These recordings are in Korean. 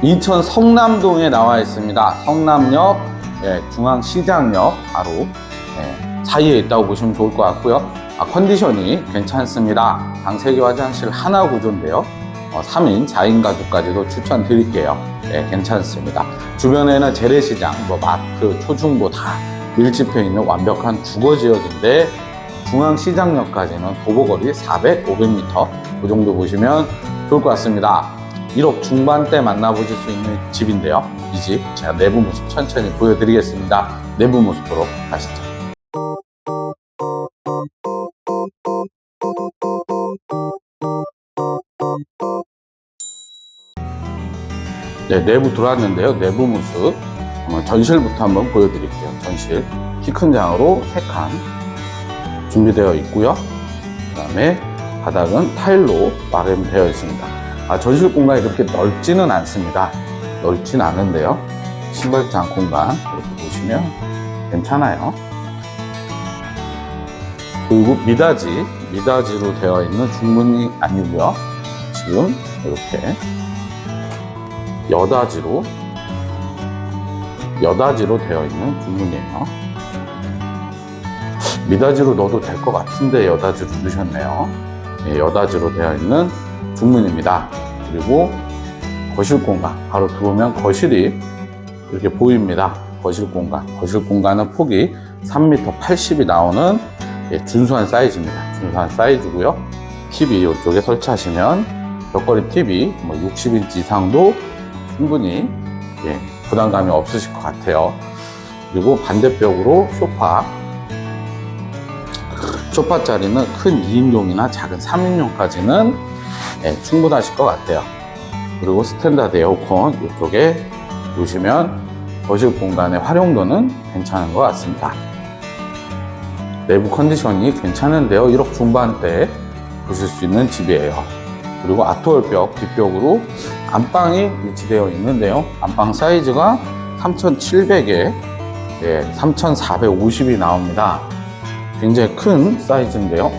인천 성남동에 나와 있습니다. 성남역, 예, 중앙시장역 바로 예, 사이에 있다고 보시면 좋을 것 같고요. 아, 컨디션이 괜찮습니다. 방 3개 화장실 하나 구조인데요. 어, 3인, 4인 가족까지도 추천드릴게요. 예, 괜찮습니다. 주변에는 재래시장, 뭐 마트, 초중고 다 밀집해 있는 완벽한 주거 지역인데 중앙시장역까지는 도보거리 400, 500m 그 정도 보시면 좋을 것 같습니다. 1억 중반대 만나보실 수 있는 집인데요. 이 집 제가 내부 모습 천천히 보여드리겠습니다. 내부 모습으로 가시죠. 네, 내부 들어왔는데요. 내부 모습 전실부터 한번 보여드릴게요. 전실 키 큰 장으로 3칸 준비되어 있고요. 그 다음에 바닥은 타일로 마감되어 있습니다. 아, 전실 공간이 그렇게 넓지는 않습니다. 넓진 않은데요. 신발장 공간 이렇게 보시면 괜찮아요. 그리고 미닫이, 미닫이로 되어 있는 중문이 아니고요. 지금 이렇게 여닫이로 여닫이로 되어 있는 중문이에요. 미닫이로 넣어도 될 것 같은데 여닫이로 넣으셨네요. 예, 여닫이로 되어 있는 중문입니다. 그리고 거실 공간 바로 들어오면 거실이 이렇게 보입니다. 거실 공간 거실 공간은 폭이 3m 80이 나오는 예, 준수한 사이즈입니다. 준수한 사이즈고요. TV 이쪽에 설치하시면 벽걸이 TV 뭐 60인치 이상도 충분히 예, 부담감이 없으실 것 같아요. 그리고 반대벽으로 소파. 소파 자리는 큰 2인용이나 작은 3인용까지는 예, 충분하실 것 같아요. 그리고 스탠다드 에어컨 이쪽에 놓으시면 거실 공간의 활용도는 괜찮은 것 같습니다. 내부 컨디션이 괜찮은데요. 1억 중반대 보실 수 있는 집이에요. 그리고 아트월벽 뒷벽으로 안방이 위치되어 있는데요. 안방 사이즈가 3,700에 예, 3,450이 나옵니다. 굉장히 큰 사이즈인데요.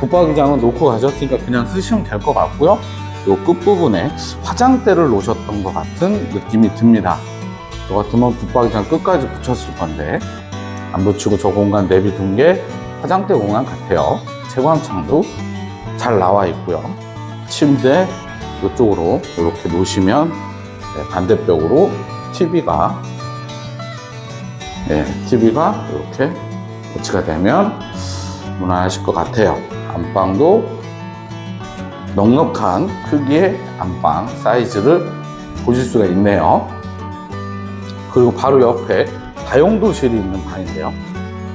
붙박이장은 놓고 가셨으니까 그냥 쓰시면 될 것 같고요. 요 끝부분에 화장대를 놓으셨던 것 같은 느낌이 듭니다. 저 같으면 붙박이장 끝까지 붙였을 건데 안 붙이고 저 공간 내비둔 게 화장대 공간 같아요. 채광창도 잘 나와 있고요. 침대 이쪽으로 이렇게 놓으시면 네, 반대벽으로 TV가 네, TV가 이렇게 배치가 되면 무난하실 것 같아요. 안방도 넉넉한 크기의 안방 사이즈를 보실 수가 있네요. 그리고 바로 옆에 다용도실이 있는 방인데요.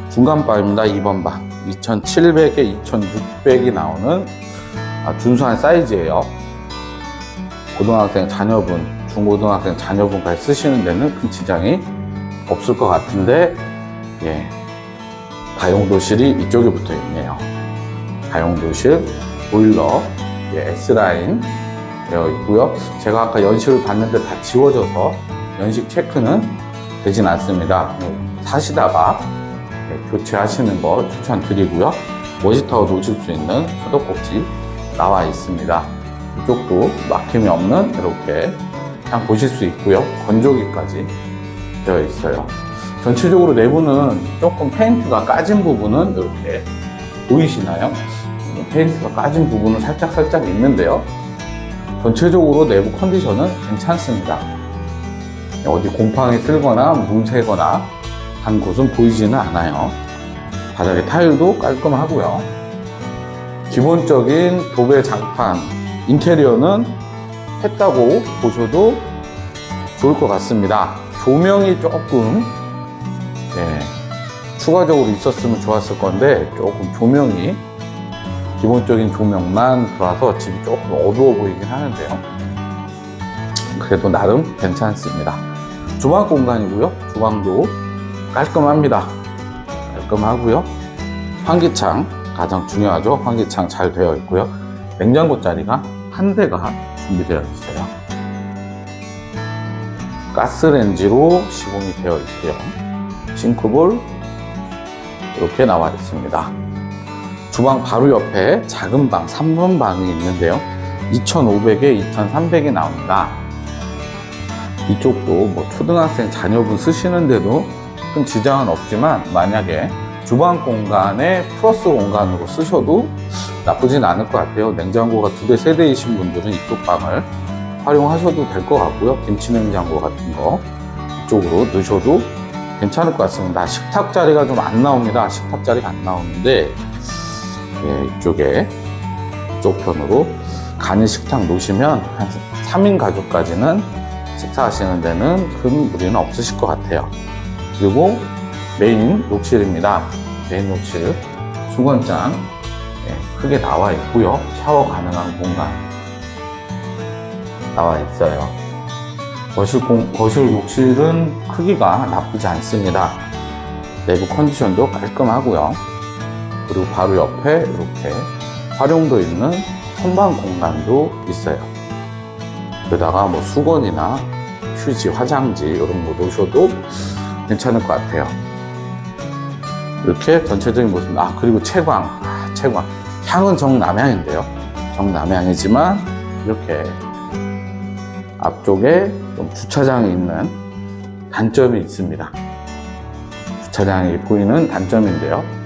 중간 방입니다. 2번 방. 2700에 2600이 나오는 아, 준수한 사이즈예요. 고등학생 자녀분, 중고등학생 자녀분까지 쓰시는 데는 큰 지장이 없을 것 같은데, 예. 다용도실이 이쪽에 붙어 있네요. 다용도실, 보일러, 예, S라인 되어 있고요. 제가 아까 연식을 봤는데 다 지워져서 연식 체크는 되진 않습니다. 사시다가 예, 교체하시는 거 추천드리고요. 모니터 놓으실 수 있는 수도꼭지 나와 있습니다. 이쪽도 막힘이 없는 이렇게 그냥 보실 수 있고요. 건조기까지 되어 있어요. 전체적으로 내부는 조금 페인트가 까진 부분은 이렇게 보이시나요? 페인트가 까진 부분은 살짝 살짝 있는데요. 전체적으로 내부 컨디션은 괜찮습니다. 어디 곰팡이 쓸거나 뭉새거나 한 곳은 보이지는 않아요. 바닥에 타일도 깔끔하고요. 기본적인 도배 장판 인테리어는 했다고 보셔도 좋을 것 같습니다. 조명이 조금 예, 추가적으로 있었으면 좋았을 건데 조금 조명이 기본적인 조명만 들어와서 집이 조금 어두워 보이긴 하는데요. 그래도 나름 괜찮습니다. 주방 공간이고요. 주방도 깔끔합니다. 깔끔하고요. 환기창 가장 중요하죠. 환기창 잘 되어 있고요. 냉장고 자리가 한 대가 준비되어 있어요. 가스레인지로 시공이 되어 있고요. 싱크볼 이렇게 나와 있습니다. 주방 바로 옆에 작은 방, 3번 방이 있는데요. 2,500에 2,300이 나옵니다. 이쪽도 뭐 초등학생 자녀분 쓰시는데도 큰 지장은 없지만 만약에 주방 공간에 플러스 공간으로 쓰셔도 나쁘진 않을 것 같아요. 냉장고가 두 대, 세 대이신 분들은 이쪽 방을 활용하셔도 될 것 같고요. 김치 냉장고 같은 거 이쪽으로 넣으셔도 괜찮을 것 같습니다. 식탁 자리가 좀 안 나옵니다. 식탁 자리가 안 나오는데 예, 이쪽에 이쪽 편으로 간이 식탁 놓으시면 한 3인 가족까지는 식사하시는 데는 큰 무리는 없으실 것 같아요. 그리고 메인 욕실입니다. 메인 욕실 수건장 예, 크게 나와 있고요. 샤워 가능한 공간 나와 있어요. 거실, 공, 거실 욕실은 크기가 나쁘지 않습니다. 내부 컨디션도 깔끔하고요. 그리고 바로 옆에 이렇게 활용도 있는 선반 공간도 있어요. 여기다가 뭐 수건이나 휴지, 화장지 이런 거 놓으셔도 괜찮을 것 같아요. 이렇게 전체적인 모습. 아 그리고 채광, 아, 채광. 향은 정남향인데요. 정남향이지만 이렇게 앞쪽에 좀 주차장이 있는 단점이 있습니다. 주차장이 보이는 단점인데요.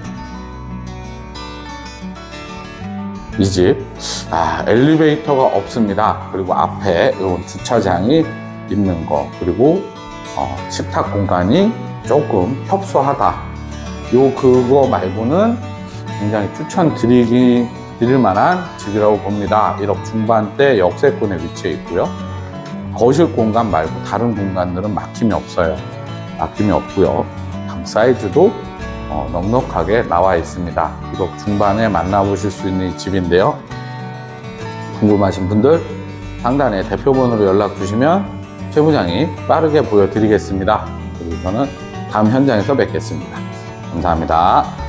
이 집, 아, 엘리베이터가 없습니다. 그리고 앞에 이런 주차장이 있는 거, 그리고 어, 식탁 공간이 조금 협소하다. 요 그거 말고는 굉장히 추천드리기 드릴 만한 집이라고 봅니다. 1억 중반대 역세권에 위치해 있고요. 거실 공간 말고 다른 공간들은 막힘이 없어요. 막힘이 없고요. 방 사이즈도 어, 넉넉하게 나와 있습니다. 1억 중반에 만나보실 수 있는 이 집인데요. 궁금하신 분들 상단에 대표번호로 연락 주시면 최 부장이 빠르게 보여드리겠습니다. 그리고 저는 다음 현장에서 뵙겠습니다. 감사합니다.